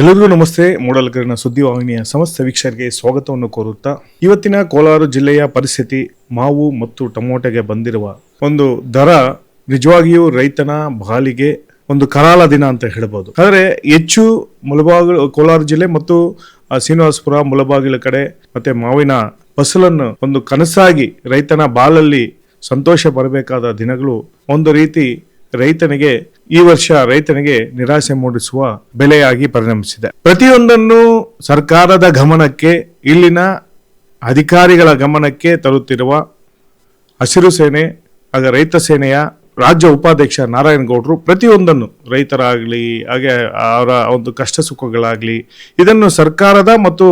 ಎಲ್ಲರಿಗೂ ನಮಸ್ತೆ. ಮೂಡಲಕರಿನ ಸುದ್ದಿವಾಹಿನಿಯ ಸಮಸ್ತ ವೀಕ್ಷಕರಿಗೆ ಸ್ವಾಗತವನ್ನು ಕೋರುತ್ತಾ ಇವತ್ತಿನ ಕೋಲಾರ ಜಿಲ್ಲೆಯ ಪರಿಸ್ಥಿತಿ, ಮಾವು ಮತ್ತು ಟೊಮೊಟೊಗೆ ಬಂದಿರುವ ಒಂದು ದರ ನಿಜವಾಗಿಯೂ ರೈತನ ಬಾಲಿಗೆ ಒಂದು ಕರಾಳ ದಿನ ಅಂತ ಹೇಳ್ಬೋದು. ಆದರೆ ಹೆಚ್ಚು ಮುಳಬಾಗಿಲು, ಕೋಲಾರ ಜಿಲ್ಲೆ ಮತ್ತು ಶ್ರೀನಿವಾಸಪುರ, ಮುಳಬಾಗಿಲು ಕಡೆ ಮತ್ತೆ ಮಾವಿನ ಫಸಲನ್ನು ಒಂದು ಕನಸಾಗಿ ರೈತನ ಬಾಲಲ್ಲಿ ಸಂತೋಷ ಬರಬೇಕಾದ ದಿನಗಳು ಒಂದು ರೀತಿ ರೈತನಿಗೆ, ಈ ವರ್ಷ ರೈತನಿಗೆ ನಿರಾಸೆ ಮೂಡಿಸುವ ಬೆಲೆಯಾಗಿ ಪರಿಣಮಿಸಿದೆ. ಪ್ರತಿಯೊಂದನ್ನು ಸರ್ಕಾರದ ಗಮನಕ್ಕೆ, ಇಲ್ಲಿನ ಅಧಿಕಾರಿಗಳ ಗಮನಕ್ಕೆ ತರುತ್ತಿರುವ ಹಸಿರು ಸೇನೆ ಆಗ ರೈತ ಸೇನೆಯ ರಾಜ್ಯ ಉಪಾಧ್ಯಕ್ಷ ನಾರಾಯಣಗೌಡರು ಪ್ರತಿಯೊಂದನ್ನು ರೈತರಾಗಲಿ, ಹಾಗೆ ಅವರ ಒಂದು ಕಷ್ಟ ಸುಖಗಳಾಗಲಿ, ಇದನ್ನು ಸರ್ಕಾರದ ಮತ್ತು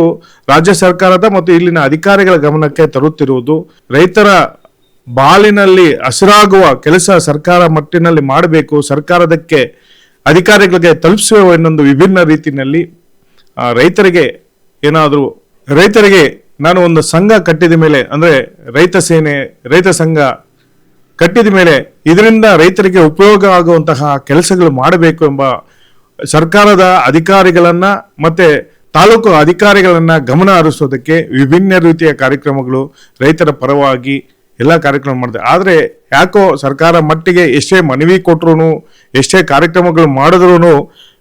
ರಾಜ್ಯ ಸರ್ಕಾರದ ಮತ್ತು ಇಲ್ಲಿನ ಅಧಿಕಾರಿಗಳ ಗಮನಕ್ಕೆ ತರುತ್ತಿರುವುದು ರೈತರ ಬಾಲಿನಲ್ಲಿ ಹಸಿರಾಗುವ ಕೆಲಸ ಸರ್ಕಾರ ಮಟ್ಟಿನಲ್ಲಿ ಮಾಡಬೇಕು, ಸರ್ಕಾರದಕ್ಕೆ ಅಧಿಕಾರಿಗಳಿಗೆ ತಲುಪಿಸುವ ಇನ್ನೊಂದು ವಿಭಿನ್ನ ರೀತಿಯಲ್ಲಿ ರೈತರಿಗೆ ಏನಾದರೂ, ರೈತರಿಗೆ ನಾನು ಒಂದು ಸಂಘ ಕಟ್ಟಿದ ಮೇಲೆ, ಅಂದರೆ ರೈತ ಸೇನೆ, ರೈತ ಸಂಘ ಕಟ್ಟಿದ ಮೇಲೆ ಇದರಿಂದ ರೈತರಿಗೆ ಉಪಯೋಗ ಆಗುವಂತಹ ಕೆಲಸಗಳು ಮಾಡಬೇಕು ಎಂಬ ಸರ್ಕಾರದ ಅಧಿಕಾರಿಗಳನ್ನ ಮತ್ತೆ ತಾಲೂಕು ಅಧಿಕಾರಿಗಳನ್ನ ಗಮನ ಹರಿಸೋದಕ್ಕೆ ವಿಭಿನ್ನ ರೀತಿಯ ಕಾರ್ಯಕ್ರಮಗಳು ರೈತರ ಪರವಾಗಿ ಎಲ್ಲ ಕಾರ್ಯಕ್ರಮ ಮಾಡಿದೆ ಆದರೆ ಯಾಕೋ ಸರ್ಕಾರ ಮಟ್ಟಿಗೆ ಎಷ್ಟೇ ಮನವಿ ಕೊಟ್ಟರು ಎಷ್ಟೇ ಕಾರ್ಯಕ್ರಮಗಳು ಮಾಡಿದ್ರು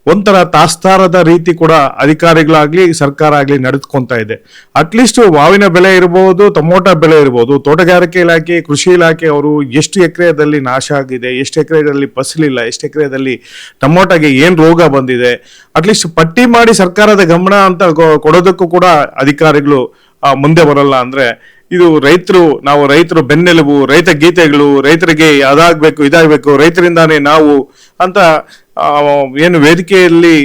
ಒಂಥರ ತಾಸ್ತಾರದ ರೀತಿ ಕೂಡ ಅಧಿಕಾರಿಗಳಾಗಲಿ ಸರ್ಕಾರ ಆಗಲಿ ನಡೆದುಕೊಂತ ಇದೆ. ಅಟ್ಲೀಸ್ಟ್ ಮಾವಿನ ಬೆಲೆ ಇರಬಹುದು ಟೊಮೊಟೊ ಬೆಲೆ ಇರಬಹುದು ತೋಟಗಾರಿಕೆ ಇಲಾಖೆ, ಕೃಷಿ ಇಲಾಖೆ ಅವರು ಎಷ್ಟು ಎಕರೆದಲ್ಲಿ ನಾಶ ಆಗಿದೆ, ಎಷ್ಟು ಎಕರೆದಲ್ಲಿ ಫಸಲಿಲ್ಲ, ಎಷ್ಟು ಎಕರೆದಲ್ಲಿ ಟೊಮೊಟೊಗೆ ಏನು ರೋಗ ಬಂದಿದೆ ಅಟ್ಲೀಸ್ಟ್ ಪಟ್ಟಿ ಮಾಡಿ ಸರ್ಕಾರದ ಗಮನ ಅಂತ ಕೊಡೋದಕ್ಕೂ ಕೂಡ ಅಧಿಕಾರಿಗಳು ಮುಂದೆ ಬರಲ್ಲ ಅಂದ್ರೆ ಇದು ರೈತರು, ನಾವು ರೈತರು ಬೆನ್ನೆಲುಬು, ರೈತ ಗೀತೆಗಳು, ರೈತರಿಗೆ ಅದಾಗಬೇಕು, ಇದಾಗಬೇಕು, ರೈತರಿಂದಾನೇ ನಾವು ಅಂತ ಏನು ವೇದಿಕೆಯಲ್ಲಿ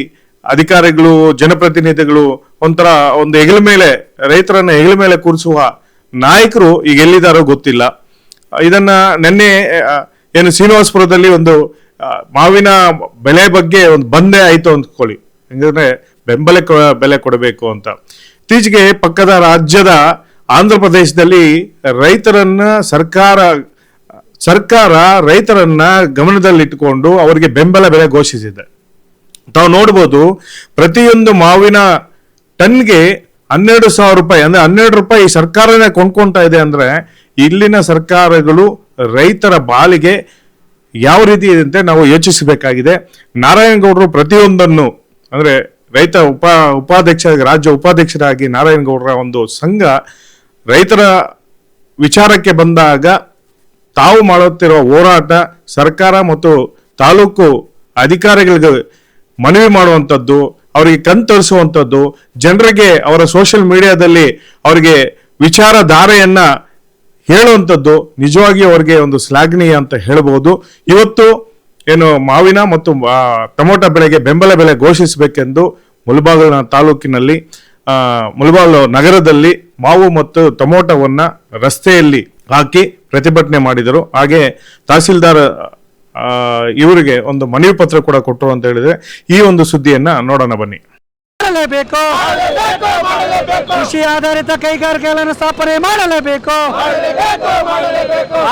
ಅಧಿಕಾರಿಗಳು, ಜನಪ್ರತಿನಿಧಿಗಳು ಒಂಥರ ಒಂದು ಹೆಗಲ ಮೇಲೆ, ರೈತರನ್ನ ಹೆಗಲ ಮೇಲೆ ಕೂರಿಸುವ ನಾಯಕರು ಈಗ ಎಲ್ಲಿದ್ದಾರೋ ಗೊತ್ತಿಲ್ಲ. ಇದನ್ನ ನಿನ್ನೆ ಏನು ಶ್ರೀನಿವಾಸಪುರದಲ್ಲಿ ಒಂದು ಮಾವಿನ ಬೆಲೆ ಬಗ್ಗೆ ಒಂದು ಬಂದೇ ಆಯ್ತು ಅಂದ್ಕೊಳ್ಳಿ. ಹೆಂಗಂದ್ರೆ ಬೆಂಬಲ ಬೆಲೆ ಕೊಡಬೇಕು ಅಂತ. ಇತ್ತೀಚೆಗೆ ಪಕ್ಕದ ರಾಜ್ಯದ ಆಂಧ್ರ ಪ್ರದೇಶದಲ್ಲಿ ರೈತರನ್ನ ಸರ್ಕಾರ ಸರ್ಕಾರ ರೈತರನ್ನ ಗಮನದಲ್ಲಿಟ್ಟುಕೊಂಡು ಅವರಿಗೆ ಬೆಂಬಲ ಬೆಲೆ ಘೋಷಿಸಿದೆ. ತಾವು ನೋಡ್ಬೋದು, ಪ್ರತಿಯೊಂದು ಮಾವಿನ ಟನ್ಗೆ ಹನ್ನೆರಡು ಸಾವಿರ ರೂಪಾಯಿ, ಅಂದ್ರೆ ಹನ್ನೆರಡು ರೂಪಾಯಿ ಸರ್ಕಾರನೇ ಕೊಂಡ್ಕೊಂತಾ ಇದೆ ಅಂದ್ರೆ ಇಲ್ಲಿನ ಸರ್ಕಾರಗಳು ರೈತರ ಬಾಲಿಗೆ ಯಾವ ರೀತಿ ಇದೆ ಅಂತ ನಾವು ಯೋಚಿಸಬೇಕಾಗಿದೆ. ನಾರಾಯಣಗೌಡರು ಪ್ರತಿಯೊಂದನ್ನು, ಅಂದ್ರೆ ರೈತ ಉಪ, ಉಪಾಧ್ಯಕ್ಷ, ರಾಜ್ಯ ಉಪಾಧ್ಯಕ್ಷರಾಗಿ ನಾರಾಯಣಗೌಡರ ಒಂದು ಸಂಘ ರೈತರ ವಿಚಾರಕ್ಕೆ ಬಂದಾಗ ತಾವು ಮಾಡುತ್ತಿರುವ ಹೋರಾಟ ಸರ್ಕಾರ ಮತ್ತು ತಾಲೂಕು ಅಧಿಕಾರಿಗಳಿಗೆ ಮನವಿ ಮಾಡುವಂಥದ್ದು, ಅವರಿಗೆ ಕಣ್ತರಿಸುವಂಥದ್ದು ಜನರಿಗೆ ಅವರ ಸೋಷಿಯಲ್ ಮೀಡಿಯಾದಲ್ಲಿ ಅವರಿಗೆ ವಿಚಾರಧಾರೆಯನ್ನು ಹೇಳುವಂಥದ್ದು ನಿಜವಾಗಿ ಅವರಿಗೆ ಒಂದು ಶ್ಲಾಘನೀಯ ಅಂತ ಹೇಳಬಹುದು ಇವತ್ತು ಏನು ಮಾವಿನ ಮತ್ತು ಟೊಮೊಟೊ ಬೆಳೆಗೆ ಬೆಂಬಲ ಬೆಲೆ ಘೋಷಿಸಬೇಕೆಂದು ಮುಲ್ಬಾಗಿಲಿನ ತಾಲೂಕಿನಲ್ಲಿ ಆ, ನಗರದಲ್ಲಿ ಮಾವು ಮತ್ತು ಟೊಮೊಟೊವನ್ನ ರಸ್ತೆಯಲ್ಲಿ ಹಾಕಿ ಪ್ರತಿಭಟನೆ ಮಾಡಿದರು. ಹಾಗೆ ತಹಸೀಲ್ದಾರ್ ಇವರಿಗೆ ಒಂದು ಮನವಿ ಪತ್ರ ಕೂಡ ಕೊಟ್ಟರು ಅಂತ ಹೇಳಿದ್ರೆ ಈ ಒಂದು ಸುದ್ದಿಯನ್ನ ನೋಡೋಣ ಬನ್ನಿ. ಮಾಡಲೇಬೇಕು. ಕೃಷಿ ಆಧಾರಿತ ಕೈಗಾರಿಕೆಗಳನ್ನು ಸ್ಥಾಪನೆ ಮಾಡಲೇಬೇಕು.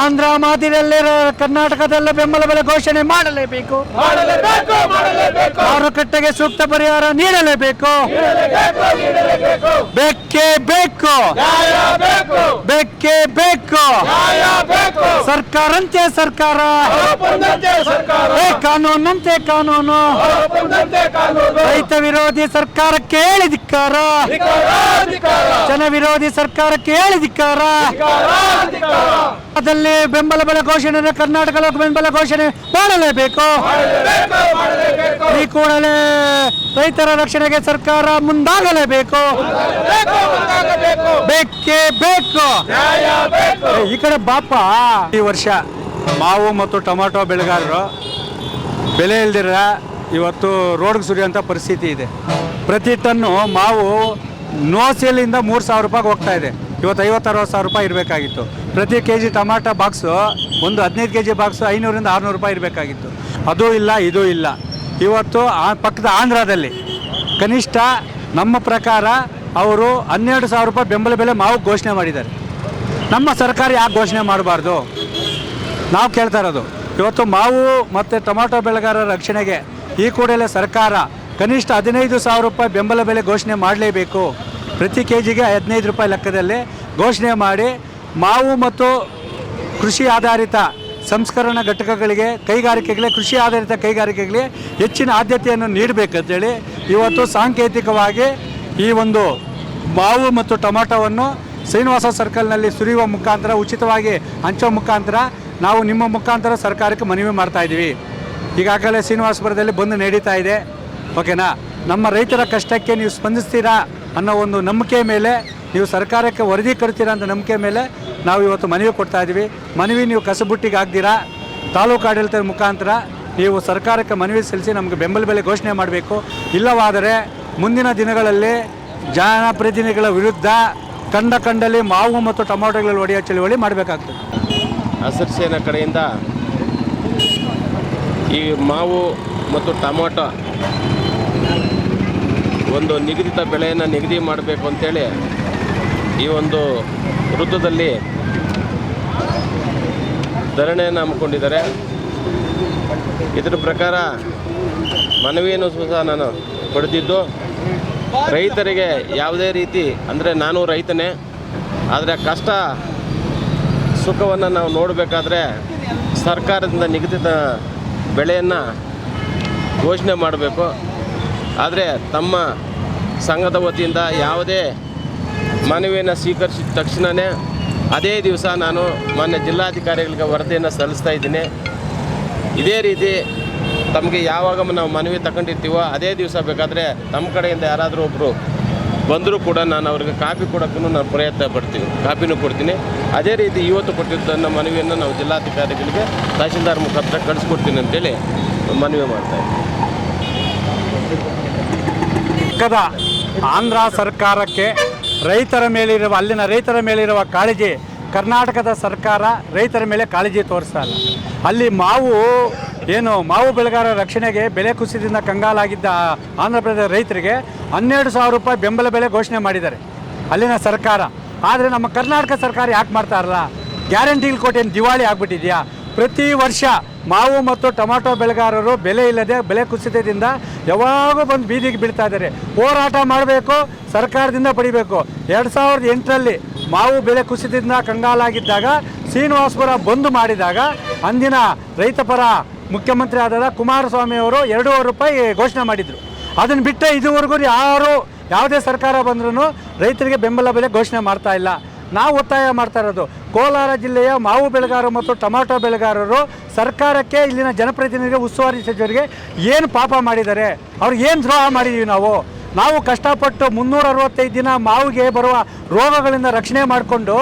ಆಂಧ್ರ ಮಾದರಿಯಲ್ಲಿ ಕರ್ನಾಟಕದಲ್ಲೂ ಬೆಂಬಲ ಬೆಲೆ ಘೋಷಣೆ ಮಾಡಲೇಬೇಕು. ಮಾರುಕಟ್ಟೆಗೆ ಸೂಕ್ತ ಪರಿಹಾರ ನೀಡಲೇಬೇಕು. ಬೆಕ್ಕೆ ಬೇಕು. ಬೆಕ್ಕೆ ಬೇಕು. ಸರ್ಕಾರಂತೆ ಸರ್ಕಾರ. ಕಾನೂನಂತೆ ಕಾನೂನು. ರೈತ ವಿರೋಧಿ ಸರ್ಕಾರಕ್ಕೆ ಕೇಳಿದಿಕ್ಕಾರ ಜನ ವಿರೋಧಿ ಸರ್ಕಾರಕ್ಕೆ ಹೇಳಿ ಧಿಕ್ಕಾರ. ಅದಲ್ಲಿ ಬೆಂಬಲ ಬೆಲೆ ಘೋಷಣೆ ಕರ್ನಾಟಕ ಲೋಕ ಬೆಂಬಲ ಘೋಷಣೆ ಮಾಡಲೇಬೇಕು. ಈ ಕೂಡಲೇ ರೈತರ ರಕ್ಷಣೆಗೆ ಸರ್ಕಾರ ಮುಂದಾಗಲೇಬೇಕು. ಬೇಕೇ ಬೇಕು. ಈ ಕಡೆ ಬಾಪ. ಈ ವರ್ಷ ಮಾವು ಮತ್ತು ಟೊಮಾಟೊ ಬೆಳೆಗಾರರು ಬೆಲೆ ಇಲ್ದಿರ ಇವತ್ತು ರೋಡ್ಗೆ ಸುರಿಯುವಂಥ ಪರಿಸ್ಥಿತಿ ಇದೆ. ಪ್ರತಿ ಟನ್ನು ಮಾವು ನೋಸಿಯಲ್ಲಿಂದ ಮೂರು ಸಾವಿರ ರೂಪಾಯಿಗೆ ಹೋಗ್ತಾ ಇದೆ. ಇವತ್ತು ಐವತ್ತು ಅರವತ್ತು ಸಾವಿರ ರೂಪಾಯಿ ಇರಬೇಕಾಗಿತ್ತು. ಪ್ರತಿ ಕೆ ಜಿ ಟಮಾಟ ಬಾಕ್ಸು ಒಂದು ಹದಿನೈದು ಕೆ ಜಿ ಬಾಕ್ಸು ಐನೂರಿಂದ ಆರುನೂರು ರೂಪಾಯಿ ಇರಬೇಕಾಗಿತ್ತು. ಅದೂ ಇಲ್ಲ, ಇದೂ ಇಲ್ಲ. ಇವತ್ತು ಆ ಪಕ್ಕದ ಆಂಧ್ರದಲ್ಲಿ ಕನಿಷ್ಠ ನಮ್ಮ ಪ್ರಕಾರ ಅವರು ಹನ್ನೆರಡು ಸಾವಿರ ರೂಪಾಯಿ ಬೆಂಬಲ ಬೆಲೆ ಮಾವು ಘೋಷಣೆ ಮಾಡಿದ್ದಾರೆ. ನಮ್ಮ ಸರ್ಕಾರ ಯಾಕೆ ಘೋಷಣೆ ಮಾಡಬಾರ್ದು? ನಾವು ಕೇಳ್ತಾ ಇರೋದು, ಇವತ್ತು ಮಾವು ಮತ್ತು ಟೊಮಾಟೊ ಬೆಳೆಗಾರರ ರಕ್ಷಣೆಗೆ ಈ ಕೂಡಲೇ ಸರ್ಕಾರ ಕನಿಷ್ಠ ಹದಿನೈದು ಸಾವಿರ ರೂಪಾಯಿ ಬೆಂಬಲ ಬೆಲೆ ಘೋಷಣೆ ಮಾಡಲೇಬೇಕು. ಪ್ರತಿ ಕೆ ಜಿಗೆ ಹದಿನೈದು ರೂಪಾಯಿ ಲೆಕ್ಕದಲ್ಲಿ ಘೋಷಣೆ ಮಾಡಿ ಮಾವು ಮತ್ತು ಕೃಷಿ ಆಧಾರಿತ ಸಂಸ್ಕರಣಾ ಘಟಕಗಳಿಗೆ ಕೈಗಾರಿಕೆಗಳಿಗೆ, ಕೃಷಿ ಆಧಾರಿತ ಕೈಗಾರಿಕೆಗಳಿಗೆ ಹೆಚ್ಚಿನ ಆದ್ಯತೆಯನ್ನು ನೀಡಬೇಕಂತೇಳಿ ಇವತ್ತು ಸಾಂಕೇತಿಕವಾಗಿ ಈ ಒಂದು ಮಾವು ಮತ್ತು ಟೊಮಾಟೋವನ್ನು ಶ್ರೀನಿವಾಸ ಸರ್ಕಲ್ನಲ್ಲಿ ಸುರಿಯುವ ಮುಖಾಂತರ, ಉಚಿತವಾಗಿ ಹಂಚೋ ಮುಖಾಂತರ ನಾವು ನಿಮ್ಮ ಮುಖಾಂತರ ಸರ್ಕಾರಕ್ಕೆ ಮನವಿ ಮಾಡ್ತಾ ಇದ್ದೀವಿ. ಈಗಾಗಲೇ ಶ್ರೀನಿವಾಸಪುರದಲ್ಲಿ ಬಂದು ನಡೀತಾ ಇದೆ. ಓಕೆನಾ? ನಮ್ಮ ರೈತರ ಕಷ್ಟಕ್ಕೆ ನೀವು ಸ್ಪಂದಿಸ್ತೀರಾ ಅನ್ನೋ ಒಂದು ನಂಬಿಕೆ ಮೇಲೆ, ನೀವು ಸರ್ಕಾರಕ್ಕೆ ವರದಿ ಕೊಡ್ತೀರಾ ಅಂತ ನಂಬಿಕೆ ಮೇಲೆ ನಾವು ಇವತ್ತು ಮನವಿ ಕೊಡ್ತಾ ಇದ್ದೀವಿ ಮನವಿ ನೀವು ಕಸಬುಟ್ಟಿಗೆ ಆಗ್ದಿರಾ ತಾಲೂಕು ಆಡಳಿತದ ಮುಖಾಂತರ ನೀವು ಸರ್ಕಾರಕ್ಕೆ ಮನವಿ ಸಲ್ಲಿಸಿ ನಮಗೆ ಬೆಂಬಲ ಬೆಲೆ ಘೋಷಣೆ ಮಾಡಬೇಕು. ಇಲ್ಲವಾದರೆ ಮುಂದಿನ ದಿನಗಳಲ್ಲಿ ಜನಪ್ರತಿನಿಧಿಗಳ ವಿರುದ್ಧ ಕಂಡ ಕಂಡಲ್ಲಿ ಮಾವು ಮತ್ತು ಟೊಮಾಟೋಗಳಲ್ಲಿ ಒಡೆಯೋ ಚಳುವಳಿ ಮಾಡಬೇಕಾಗ್ತದೆ. ಹಸಿರು ಸೇನೆ ಕಡೆಯಿಂದ ಈ ಮಾವು ಮತ್ತು ಟೊಮೊಟೊ ಒಂದು ನಿಗದಿತ ಬೆಳೆಯನ್ನು ನಿಗದಿ ಮಾಡಬೇಕು ಅಂತೇಳಿ ಈ ಒಂದು ವೃತ್ತದಲ್ಲಿ ಧರಣಿಯನ್ನು ಹಮ್ಮಿಕೊಂಡಿದ್ದಾರೆ. ಇದರ ಪ್ರಕಾರ ಮನವಿಯನ್ನು ಸಹ ನಾನು ಪಡೆದಿದ್ದು, ರೈತರಿಗೆ ಯಾವುದೇ ರೀತಿ, ಅಂದರೆ ನಾನು ರೈತನೇ, ಆದರೆ ಕಷ್ಟ ಸುಖವನ್ನು ನಾವು ನೋಡಬೇಕಾದ್ರೆ ಸರ್ಕಾರದಿಂದ ನಿಗದಿತ ಬೆಳೆಯನ್ನು ಘೋಷಣೆ ಮಾಡಬೇಕು. ಆದರೆ ತಮ್ಮ ಸಂಘದ ವತಿಯಿಂದ ಯಾವುದೇ ಮನವಿಯನ್ನು ಸ್ವೀಕರಿಸಿದ ತಕ್ಷಣವೇ ಅದೇ ದಿವಸ ನಾನು ಮಾನ್ಯ ಜಿಲ್ಲಾಧಿಕಾರಿಗಳಿಗೆ ವರದಿಯನ್ನು ಸಲ್ಲಿಸ್ತಾ ಇದ್ದೀನಿ. ಇದೇ ರೀತಿ ತಮಗೆ ಯಾವಾಗ ನಾವು ಮನವಿ ತಗೊಂಡಿರ್ತೀವೋ ಅದೇ ದಿವಸ ಬೇಕಾದರೆ ತಮ್ಮ ಕಡೆಯಿಂದ ಯಾರಾದರೂ ಒಬ್ಬರು ಬಂದರೂ ಕೂಡ ನಾನು ಅವ್ರಿಗೆ ಕಾಪಿ ಕೊಡೋಕ್ಕೂ ನಾನು ಪ್ರಯತ್ನ ಪಡ್ತೀನಿ ಕಾಪಿನೂ ಕೊಡ್ತೀನಿ. ಅದೇ ರೀತಿ ಇವತ್ತು ಕೊಟ್ಟಿದ್ದನ್ನು ಮನವಿಯನ್ನು ನಾವು ಜಿಲ್ಲಾಧಿಕಾರಿಗಳಿಗೆ ತಹಶೀಲ್ದಾರ್ ಮುಖಾಂತರ ಕಳಿಸ್ಕೊಡ್ತೀನಿ ಅಂತೇಳಿ ಮನವಿ ಮಾಡ್ತಾ ಇದ್ದೀನಿ. ಆಂಧ್ರ ಸರ್ಕಾರಕ್ಕೆ ರೈತರ ಮೇಲಿರುವ, ಅಲ್ಲಿನ ರೈತರ ಮೇಲಿರುವ ಕಾಳಜಿ, ಕರ್ನಾಟಕದ ಸರ್ಕಾರ ರೈತರ ಮೇಲೆ ಕಾಳಜಿ ತೋರಿಸ್ತಾ ಇಲ್ಲ. ಅಲ್ಲಿ ಮಾವು, ಏನು, ಮಾವು ಬೆಳೆಗಾರರ ರಕ್ಷಣೆಗೆ ಬೆಲೆ ಕುಸಿತದಿಂದ ಕಂಗಾಲಾಗಿದ್ದ ಆಂಧ್ರ ಪ್ರದೇಶ ರೈತರಿಗೆ ಹನ್ನೆರಡು ಸಾವಿರ ರೂಪಾಯಿ ಬೆಂಬಲ ಬೆಲೆ ಘೋಷಣೆ ಮಾಡಿದ್ದಾರೆ. ಅಲ್ಲಿನ ಸರ್ಕಾರ. ಆದರೆ ನಮ್ಮ ಕರ್ನಾಟಕ ಸರ್ಕಾರ ಯಾಕೆ ಮಾಡ್ತಾರಲ್ಲ ಗ್ಯಾರಂಟಿಗಳು ಕೊಟ್ಟು ಏನು ದಿವಾಳಿ ಆಗಿಬಿಟ್ಟಿದೆಯಾ? ಪ್ರತಿ ವರ್ಷ ಮಾವು ಮತ್ತು ಟೊಮಾಟೊ ಬೆಳೆಗಾರರು ಬೆಲೆ ಇಲ್ಲದೆ ಬೆಲೆ ಕುಸಿತದಿಂದ ಯಾವಾಗೂ ಬಂದು ಬೀದಿಗೆ ಬೀಳ್ತಾ ಇದ್ದಾರೆ. ಹೋರಾಟ ಮಾಡಬೇಕು, ಸರ್ಕಾರದಿಂದ ಪಡಿಬೇಕು. ಎರಡು ಸಾವಿರದ ಎಂಟರಲ್ಲಿ ಮಾವು ಬೆಲೆ ಕುಸಿತದಿಂದ ಕಂಗಾಲಾಗಿದ್ದಾಗ, ಶ್ರೀನಿವಾಸಪುರ ಬಂದ್ ಮಾಡಿದಾಗ, ಅಂದಿನ ರೈತಪರ ಮುಖ್ಯಮಂತ್ರಿ ಆದ ಕುಮಾರಸ್ವಾಮಿ ಅವರು ಎರಡೂವರೆ ರೂಪಾಯಿ ಘೋಷಣೆ ಮಾಡಿದರು. ಅದನ್ನು ಬಿಟ್ಟರೆ ಇದುವರೆಗೂ ಯಾರು ಯಾವುದೇ ಸರ್ಕಾರ ಬಂದ್ರೂ ರೈತರಿಗೆ ಬೆಂಬಲ ಬೆಲೆ ಘೋಷಣೆ ಮಾಡ್ತಾ ಇಲ್ಲ. ನಾವು ಒತ್ತಾಯ ಮಾಡ್ತಾ ಇರೋದು, ಕೋಲಾರ ಜಿಲ್ಲೆಯ ಮಾವು ಬೆಳೆಗಾರರು ಮತ್ತು ಟೊಮಾಟೊ ಬೆಳೆಗಾರರು ಸರ್ಕಾರಕ್ಕೆ ಇಲ್ಲಿನ ಜನಪ್ರತಿನಿಧಿಗೆ ಉಸ್ತುವಾರಿ ಸಚಿವರಿಗೆ ಏನು ಪಾಪ ಮಾಡಿದ್ದಾರೆ? ಅವ್ರಿಗೆ ಏನು ದ್ರೋಹ ಮಾಡಿದ್ದೀವಿ ನಾವು? ನಾವು ಕಷ್ಟಪಟ್ಟು ಮುನ್ನೂರ ಅರವತ್ತೈದು ದಿನ ಮಾವಿಗೆ ಬರುವ ರೋಗಗಳಿಂದ ರಕ್ಷಣೆ ಮಾಡಿಕೊಂಡು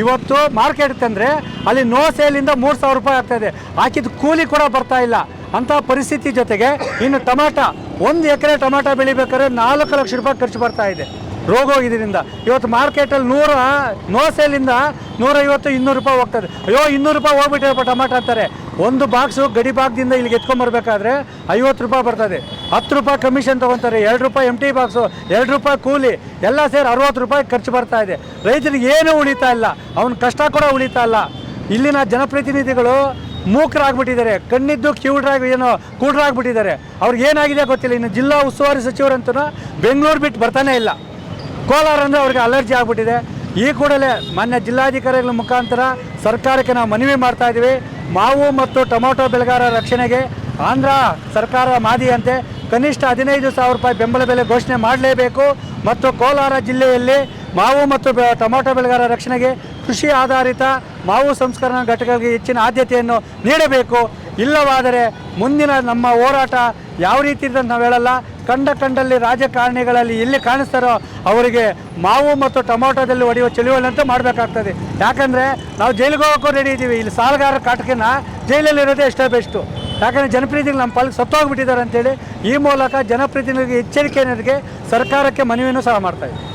ಇವತ್ತು ಮಾರ್ಕೆಟ್ ತಂದರೆ ಅಲ್ಲಿ ನೋ ಸೇಲಿಂದ ಮೂರು ಸಾವಿರ ರೂಪಾಯಿ ಆಗ್ತಾಯಿದೆ ಹಾಕಿದ ಕೂಲಿ ಕೂಡ ಬರ್ತಾ ಇಲ್ಲ. ಅಂಥ ಪರಿಸ್ಥಿತಿ ಜೊತೆಗೆ ಇನ್ನು ಟೊಮಾಟ ಒಂದು ಎಕರೆ ಟೊಮಾಟೊ ಬೆಳಿಬೇಕಾದ್ರೆ ನಾಲ್ಕು ಲಕ್ಷ ರೂಪಾಯಿ ಖರ್ಚು ಬರ್ತಾ ಇದೆ. ರೋಗ ಇದರಿಂದ ಇವತ್ತು ಮಾರ್ಕೆಟಲ್ಲಿ ನೂರ ನೋ ಸೇಲಿಂದ ನೂರೈವತ್ತು, ಇನ್ನೂರು ರೂಪಾಯಿ ಹೋಗ್ತದೆ. ಅಯ್ಯೋ, ಇನ್ನೂರು ರೂಪಾಯಿ ಹೋಗ್ಬಿಟ್ಟಿರಪ್ಪ ಟೊಮಾಟೊ ಅಂತಾರೆ. ಒಂದು ಬಾಕ್ಸು ಗಡಿ ಭಾಗದಿಂದ ಇಲ್ಲಿಗೆ ಎತ್ಕೊಂಬರ್ಬೇಕಾದ್ರೆ ಐವತ್ತು ರೂಪಾಯಿ ಬರ್ತದೆ. ಹತ್ತು ರೂಪಾಯಿ ಕಮಿಷನ್ ತೊಗೊತಾರೆ, ಎರಡು ರೂಪಾಯಿ ಎಂ ಟಿ ಬಾಕ್ಸು ಎರಡು ರೂಪಾಯಿ ಕೂಲಿ, ಎಲ್ಲ ಸೇರಿ ಅರವತ್ತು ರೂಪಾಯಿ ಖರ್ಚು ಬರ್ತಾ ಇದೆ. ರೈತರಿಗೆ ಏನೂ ಉಳಿತಾ ಇಲ್ಲ. ಅವನ ಕಷ್ಟ ಕೂಡ ಉಳಿತಾ ಇಲ್ಲ. ಇಲ್ಲಿನ ಜನಪ್ರತಿನಿಧಿಗಳು ಮೂಕರಾಗ್ಬಿಟ್ಟಿದ್ದಾರೆ. ಕಣ್ಣಿದ್ದು ಕಿವುಡ್ರಾಗಿ ಏನೋ ಕೂಡ್ರಾಗ್ಬಿಟ್ಟಿದ್ದಾರೆ. ಅವ್ರಿಗೆ ಏನಾಗಿದೆ ಗೊತ್ತಿಲ್ಲ. ಇನ್ನು ಜಿಲ್ಲಾ ಉಸ್ತುವಾರಿ ಸಚಿವರಂತೂ ಬೆಂಗಳೂರು ಬಿಟ್ಟು ಬರ್ತಾನೆ ಇಲ್ಲ. ಕೋಲಾರ ಅಂದರೆ ಅವ್ರಿಗೆ ಅಲರ್ಜಿ ಆಗ್ಬಿಟ್ಟಿದೆ. ಈ ಕೂಡಲೇ ಮಾನ್ಯ ಜಿಲ್ಲಾಧಿಕಾರಿಗಳ ಮುಖಾಂತರ ಸರ್ಕಾರಕ್ಕೆ ನಾವು ಮನವಿ ಮಾಡ್ತಾ ಇದ್ದೀವಿ. ಮಾವು ಮತ್ತು ಟೊಮೊಟೊ ಬೆಳೆಗಾರರ ರಕ್ಷಣೆಗೆ ಆಂಧ್ರ ಸರ್ಕಾರ ಮಾದಿಯಂತೆ ಕನಿಷ್ಠ ಹದಿನೈದು ಸಾವಿರ ರೂಪಾಯಿ ಬೆಂಬಲ ಬೆಲೆ ಘೋಷಣೆ ಮಾಡಲೇಬೇಕು. ಮತ್ತು ಕೋಲಾರ ಜಿಲ್ಲೆಯಲ್ಲಿ ಮಾವು ಮತ್ತು ಟೊಮೊಟೊ ಬೆಳೆಗಾರರ ರಕ್ಷಣೆಗೆ ಕೃಷಿ ಆಧಾರಿತ ಮಾವು ಸಂಸ್ಕರಣಾ ಘಟಕಗಳಿಗೆ ಹೆಚ್ಚಿನ ಆದ್ಯತೆಯನ್ನು ನೀಡಬೇಕು. ಇಲ್ಲವಾದರೆ ಮುಂದಿನ ನಮ್ಮ ಹೋರಾಟ ಯಾವ ರೀತಿ ಅಂತ ನಾವು ಹೇಳಲ್ಲ. ಕಂಡ ಕಂಡಲ್ಲಿ ರಾಜಕಾರಣಿಗಳಲ್ಲಿ ಎಲ್ಲಿ ಕಾಣಿಸ್ತಾರೋ ಅವರಿಗೆ ಮಾವು ಮತ್ತು ಟೊಮೊಟೊದಲ್ಲಿ ಒಡೆಯುವ ಚಳುವಳಿ ಅಂತ ಮಾಡಬೇಕಾಗ್ತದೆ. ಯಾಕಂದರೆ ನಾವು ಜೈಲಿಗೆ ಹೋಗೋಕ್ಕೂ ರೆಡಿ ಇದ್ದೀವಿ. ಇಲ್ಲಿ ಸಾಲಗಾರ ಕಾಟಕಿನ ಜೈಲಲ್ಲಿ ಇರೋದೇ ಎಷ್ಟೋ ಬೆಸ್ಟು. ಯಾಕಂದರೆ ಜನಪ್ರತಿನಿಧಿಗಳು ನಮ್ಮ ಪಾಲಿಗೆ ಸತ್ತೋಗ್ಬಿಟ್ಟಿದ್ದಾರೆ ಅಂತೇಳಿ ಈ ಮೂಲಕ ಜನಪ್ರತಿನಿಧಿಗಳಿಗೆ ಎಚ್ಚರಿಕೆ ಅನ್ನೋದಕ್ಕೆ ಸರ್ಕಾರಕ್ಕೆ ಮನವಿಯನ್ನು ಸಹ ಮಾಡ್ತಾಯಿದೆ